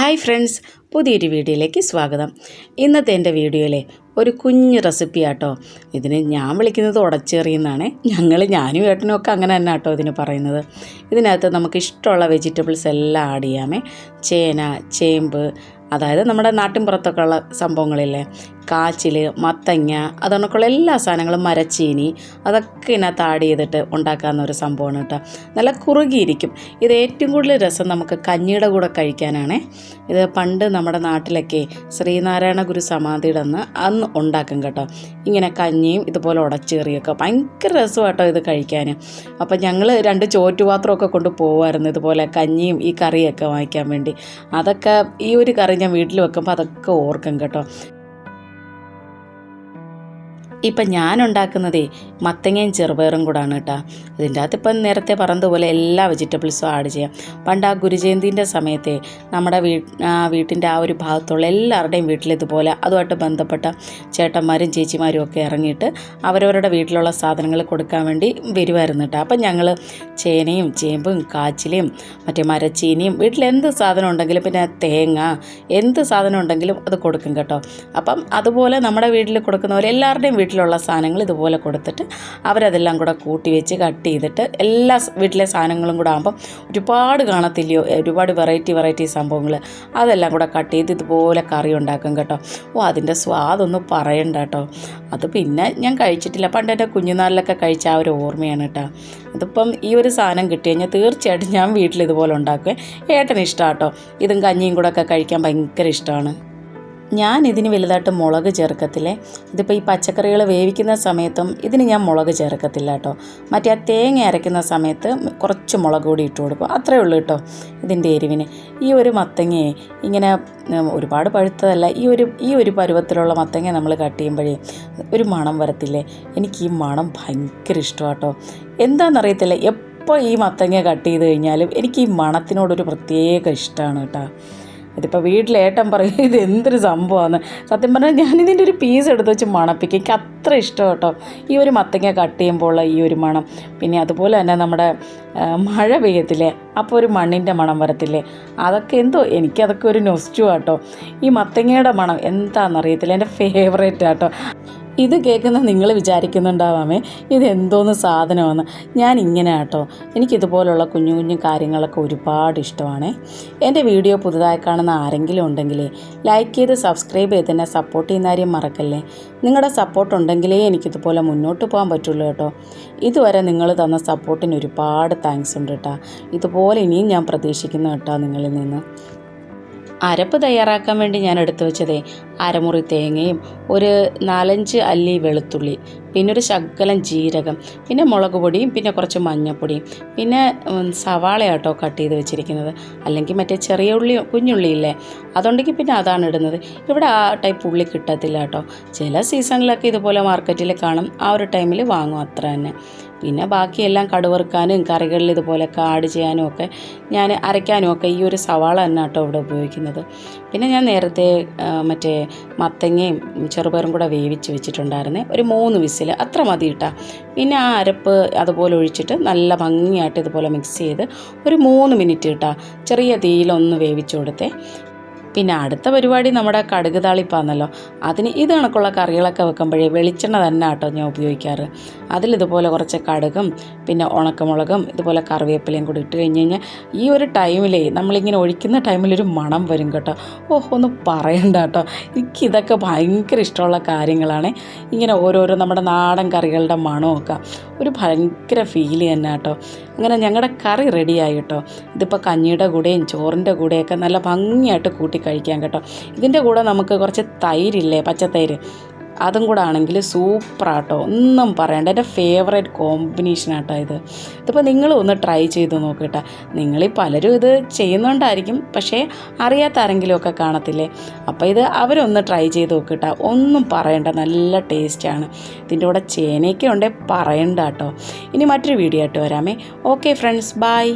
Hi friends പുതിയൊരു വീഡിയോയിലേക്ക് സ്വാഗതം. ഇന്നത്തെ എന്റെ വീഡിയോയിലെ ഒരു കുഞ്ഞ് റെസിപ്പി ആട്ടോ. ഇതിന് ഞാൻ വിളിക്കുന്നത് ഉടച്ചേറിയെന്നാണ്. ഞങ്ങൾ ഞാനും ഏട്ടനും ഒക്കെ അങ്ങനെ തന്നെ ആട്ടോ ഇതിന് പറയുന്നത്. ഇതിനകത്ത് നമുക്ക് ഇഷ്ടമുള്ള വെജിറ്റബിൾസ് എല്ലാം ആഡ് ചെയ്യാമേ. ചേന ചേമ്പ് അതായത് നമ്മുടെ നാട്ടിൻപുറത്തൊക്കെ ഉള്ള സംഭവങ്ങളില്ലേ? കാച്ചിൽ മത്തങ്ങ അതണക്കുള്ള എല്ലാ സാധനങ്ങളും മരച്ചീനി അതൊക്കെ ഇതിനകത്ത് ആഡ് ചെയ്തിട്ട് ഉണ്ടാക്കാവുന്ന ഒരു സംഭവമാണ് കേട്ടോ. നല്ല കുറുകിയിരിക്കും. ഇത് ഏറ്റവും കൂടുതൽ രസം നമുക്ക് കഞ്ഞിയുടെ കൂടെ കഴിക്കാനാണ്. ഇത് പണ്ട് നമ്മുടെ നാട്ടിലൊക്കെ ശ്രീനാരായണ ഗുരു സമാധിയുടെ അന്ന് അന്ന് ഉണ്ടാക്കും കേട്ടോ. ഇങ്ങനെ കഞ്ഞിയും ഇതുപോലെ ഉടച്ചേറിയൊക്കെ ഭയങ്കര രസമാട്ടോ ഇത് കഴിക്കാൻ അപ്പം ഞങ്ങൾ രണ്ട് ചോറ്റുപാത്രമൊക്കെ കൊണ്ട് പോകുമായിരുന്നു ഇതുപോലെ കഞ്ഞിയും ഈ കറിയൊക്കെ വാങ്ങിക്കാൻ വേണ്ടി. അതൊക്കെ ഈ ഒരു കറി ഞാൻ വീട്ടിൽ വെക്കുമ്പോൾ അതൊക്കെ ഓർക്കും കേട്ടോ. ഇപ്പം ഞാൻ ഉണ്ടാക്കുന്നതേ മത്തങ്ങയും ചെറുപയറും കൂടാണ് കേട്ടോ. ഇതിന്റെ അകത്ത് ഇപ്പം നേരത്തെ പറഞ്ഞതുപോലെ എല്ലാ വെജിറ്റബിൾസും ആഡ് ചെയ്യാം. പണ്ട് ആ ഗുരുജയന്തിന്റെ സമയത്തെ നമ്മുടെ വീ വീട്ടിന്റെ ആ ഒരു ഭാഗത്തുള്ള എല്ലാവരുടെയും വീട്ടിൽ ഇതുപോലെ അതുമായിട്ട് ബന്ധപ്പെട്ട ചേട്ടന്മാരും ചേച്ചിമാരും ഒക്കെ ഇറങ്ങിയിട്ട് അവരവരുടെ വീട്ടിലുള്ള സാധനങ്ങൾ കൊടുക്കാൻ വേണ്ടി വരുമായിരുന്നു കേട്ടോ. അപ്പം ഞങ്ങൾ ചേനയും ചേമ്പും കാച്ചിലയും മറ്റേ മരച്ചീനിയും വീട്ടിൽ എന്ത് സാധനം ഉണ്ടെങ്കിലും പിന്നെ തേങ്ങ എന്ത് സാധനം ഉണ്ടെങ്കിലും അത് കൊടുക്കും കേട്ടോ. അപ്പം അതുപോലെ നമ്മുടെ വീട്ടിൽ കൊടുക്കുന്നവർ എല്ലാവരുടെയും വീട്ടിലുള്ള സാധനങ്ങൾ ഇതുപോലെ കൊടുത്തിട്ട് അവരതെല്ലാം കൂടെ കൂട്ടി വെച്ച് കട്ട് ചെയ്തിട്ട് എല്ലാ വീട്ടിലെ സാധനങ്ങളും കൂടെ ആകുമ്പം ഒരുപാട് കാണത്തില്ലയോ ഒരുപാട് വെറൈറ്റി വെറൈറ്റി സംഭവങ്ങൾ അതെല്ലാം കൂടെ കട്ട് ചെയ്ത് ഇതുപോലെ കറി ഉണ്ടാക്കും കേട്ടോ. ഓ അതിന്റെ സ്വാദൊന്നും പറയണ്ട കേട്ടോ. അത് പിന്നെ ഞാൻ കഴിച്ചിട്ടില്ല. പണ്ട് എന്റെ കുഞ്ഞുനാളിലൊക്കെ കഴിച്ച ആ ഒരു ഓർമ്മയാണ് കേട്ടോ. അതിപ്പം ഈ ഒരു സാധനം കിട്ടി കഴിഞ്ഞാൽ തീർച്ചയായിട്ടും ഞാൻ വീട്ടിൽ ഇതുപോലെ ഏട്ടൻ ഏട്ടന് ഇഷ്ടമാണ് കേട്ടോ. ഇതും കഞ്ഞിയും കൂടെ ഒക്കെ കഴിക്കാൻ ഭയങ്കര ഇഷ്ടമാണ് ഞാൻ ഇതിന് വലുതായിട്ട് മുളക് ചേർക്കത്തില്ലേ? ഇതിപ്പോൾ ഈ പച്ചക്കറികൾ വേവിക്കുന്ന സമയത്തും ഇതിന് ഞാൻ മുളക് ചേർക്കത്തില്ല കേട്ടോ. മറ്റേ ആ തേങ്ങ അരയ്ക്കുന്ന സമയത്ത് കുറച്ച് മുളക് കൂടി ഇട്ട് കൊടുക്കും. അത്രയേ ഉള്ളൂ കേട്ടോ ഇതിന്റെ എരിവിന്. ഈ ഒരു മത്തങ്ങയെ ഇങ്ങനെ ഒരുപാട് പഴുത്തതല്ല ഈ ഒരു ഈ ഒരു പരുവത്തിലുള്ള മത്തങ്ങ നമ്മൾ കട്ട് ചെയ്യുമ്പോഴേ ഒരു മണം വരത്തില്ലേ? എനിക്ക് ഈ മണം ഭയങ്കര ഇഷ്ടമാണ് കേട്ടോ. എന്താണെന്നറിയത്തില്ല എപ്പോൾ ഈ മത്തങ്ങ കട്ട് ചെയ്ത് കഴിഞ്ഞാലും എനിക്ക് ഈ മണത്തിനോടൊരു പ്രത്യേക ഇഷ്ടമാണ് കേട്ടോ. ഇതിപ്പോൾ വീട്ടിലേട്ടം പറയും ഇത് എന്തൊരു സംഭവമാണ് സത്യം പറഞ്ഞാൽ ഞാനിതിന്റെ ഒരു പീസ് എടുത്ത് വെച്ച് മണപ്പിക്കും. എനിക്ക് അത്ര ഇഷ്ടം കേട്ടോ ഈ ഒരു മത്തങ്ങ കട്ട് ചെയ്യുമ്പോൾ ഈ ഒരു മണം. പിന്നെ അതുപോലെ തന്നെ നമ്മുടെ മഴ പെയ്യത്തില്ലേ? അപ്പോൾ ഒരു മണ്ണിന്റെ മണം വരത്തില്ലേ? അതൊക്കെ എന്തോ എനിക്കതൊക്കെ ഒരു നൊസ്റ്റു ആട്ടോ. ഈ മത്തങ്ങയുടെ മണം എന്താണെന്നറിയത്തില്ല എന്റെ ഫേവറേറ്റ് ആട്ടോ. ഇത് കേൾക്കുന്ന നിങ്ങൾ വിചാരിക്കുന്നുണ്ടാവാമേ ഇത് എന്തോന്ന് സാധനമാണ് ഞാൻ ഇങ്ങനെ കേട്ടോ എനിക്കിതുപോലുള്ള കുഞ്ഞു കുഞ്ഞു കാര്യങ്ങളൊക്കെ ഒരുപാട് ഇഷ്ടമാണ്. എന്റെ വീഡിയോ പുതുതായി കാണുന്ന ആരെങ്കിലും ഉണ്ടെങ്കിലേ ലൈക്ക് ചെയ്ത് സബ്സ്ക്രൈബ് ചെയ്ത് തന്നെ സപ്പോർട്ട് ചെയ്യുന്ന കാര്യം മറക്കല്ലേ. നിങ്ങളുടെ സപ്പോർട്ട് ഉണ്ടെങ്കിലേ എനിക്കിതുപോലെ മുന്നോട്ട് പോകാൻ പറ്റുള്ളൂ കേട്ടോ. ഇതുവരെ നിങ്ങൾ തന്ന സപ്പോർട്ടിന് ഒരുപാട് താങ്ക്സ് ഉണ്ട് കേട്ടോ. ഇതുപോലെ ഇനിയും ഞാൻ പ്രതീക്ഷിക്കുന്നു കേട്ടോ നിങ്ങളിൽ നിന്ന്. അരപ്പ് തയ്യാറാക്കാൻ വേണ്ടി ഞാൻ എടുത്തു വെച്ചതേ അരമുറി തേങ്ങയും ഒരു നാലഞ്ച് അല്ലി വെളുത്തുള്ളി പിന്നെ ഒരു ശകലം ജീരകം പിന്നെ മുളക് പൊടിയും പിന്നെ കുറച്ച് മഞ്ഞൾപ്പൊടിയും പിന്നെ സവാള സവാളയാട്ടോ കട്ട് ചെയ്ത് വെച്ചിരിക്കുന്നത്. അല്ലെങ്കിൽ മറ്റേ ചെറിയ ഉള്ളി കുഞ്ഞുള്ളി ഇല്ലേ അതുണ്ടെങ്കിൽ പിന്നെ അതാണ് ഇടുന്നത്. ഇവിടെ ആ ടൈപ്പ് ഉള്ളി കിട്ടത്തില്ല കേട്ടോ ചില സീസണിലൊക്കെ ഇതുപോലെ മാർക്കറ്റിൽ കാണും ആ ഒരു ടൈമിൽ വാങ്ങും അത്ര തന്നെ. പിന്നെ ബാക്കിയെല്ലാം കടുവറുക്കാനും കറികളിൽ ഇതുപോലെ കാട് ചെയ്യാനും ഒക്കെ ഞാൻ അരയ്ക്കാനും ഒക്കെ ഈ ഒരു സവാള തന്നെ കേട്ടോ ഇവിടെ ഉപയോഗിക്കുന്നത്. പിന്നെ ഞാൻ നേരത്തെ മറ്റേ മത്തങ്ങയും ചെറുപയറും കൂടെ വേവിച്ച് വെച്ചിട്ടുണ്ടായിരുന്നേ. ഒരു മൂന്ന് വിസിൽ അത്ര മതി ഇട്ടാ പിന്നെ ആ അരപ്പ് അതുപോലെ ഒഴിച്ചിട്ട് നല്ല ഭംഗിയായിട്ട് ഇതുപോലെ മിക്സ് ചെയ്ത് ഒരു മൂന്ന് മിനിറ്റ് ഇട്ടാ ചെറിയ തീയിലൊന്ന് വേവിച്ച് കൊടുത്തേ. പിന്നെ അടുത്ത പരിപാടി നമ്മുടെ കടുക് താളിപ്പാന്നല്ലോ. അതിന് ഇത് കണക്കുള്ള കറികളൊക്കെ വെക്കുമ്പോഴേ വെളിച്ചെണ്ണ തന്നെ കേട്ടോ ഞാൻ ഉപയോഗിക്കാറ്. അതിലിതുപോലെ കുറച്ച് കടുകും പിന്നെ ഉണക്കമുളകും ഇതുപോലെ കറിവേപ്പിലയും കൂടി ഇട്ട് കഴിഞ്ഞ് കഴിഞ്ഞാൽ ഈ ഒരു ടൈമിലേ നമ്മളിങ്ങനെ ഒഴിക്കുന്ന ടൈമിലൊരു മണം വരും കേട്ടോ. ഓഹ് ഒന്ന് പറയണ്ട കേട്ടോ. എനിക്കിതൊക്കെ ഭയങ്കര ഇഷ്ടമുള്ള കാര്യങ്ങളാണ്. ഇങ്ങനെ ഓരോരോ നമ്മുടെ നാടൻ കറികളുടെ മണമൊക്കെ ഒരു ഭയങ്കര ഫീൽ തന്നെ കേട്ടോ അങ്ങനെ ഞങ്ങളുടെ കറി റെഡിയായി കേട്ടോ. ഇതിപ്പോൾ കഞ്ഞിയുടെ കൂടെയും ചോറിന്റെ കൂടെയൊക്കെ നല്ല ഭംഗിയായിട്ട് കൂട്ടി കഴിക്കാം കേട്ടോ. ഇതിന്റെ കൂടെ നമുക്ക് കുറച്ച് തൈരില്ലേ പച്ചത്തൈര്? അതും കൂടെ ആണെങ്കിൽ സൂപ്പറാട്ടോ. ഒന്നും പറയണ്ട. എന്റെ ഫേവറേറ്റ് കോമ്പിനേഷൻ ആട്ടോ ഇത്. ഇതിപ്പോൾ നിങ്ങൾ ഒന്ന് ട്രൈ ചെയ്ത് നോക്കട്ടെ. നിങ്ങൾ പലരും ഇത് ചെയ്യുന്നുണ്ടായിരിക്കും. പക്ഷേ അറിയാത്ത ആരെങ്കിലുമൊക്കെ കാണത്തില്ലേ? അപ്പോൾ ഇത് അവരൊന്ന് ട്രൈ ചെയ്ത് നോക്കട്ടെ. ഒന്നും പറയണ്ട. നല്ല ടേസ്റ്റാണ് ഇതിന്റെ കൂടെ ചേനയൊക്കെ ഉണ്ടേ പറയണ്ട കേട്ടോ ഇനി മറ്റൊരു വീഡിയോ ആയിട്ട് വരാമേ. Okay friends bye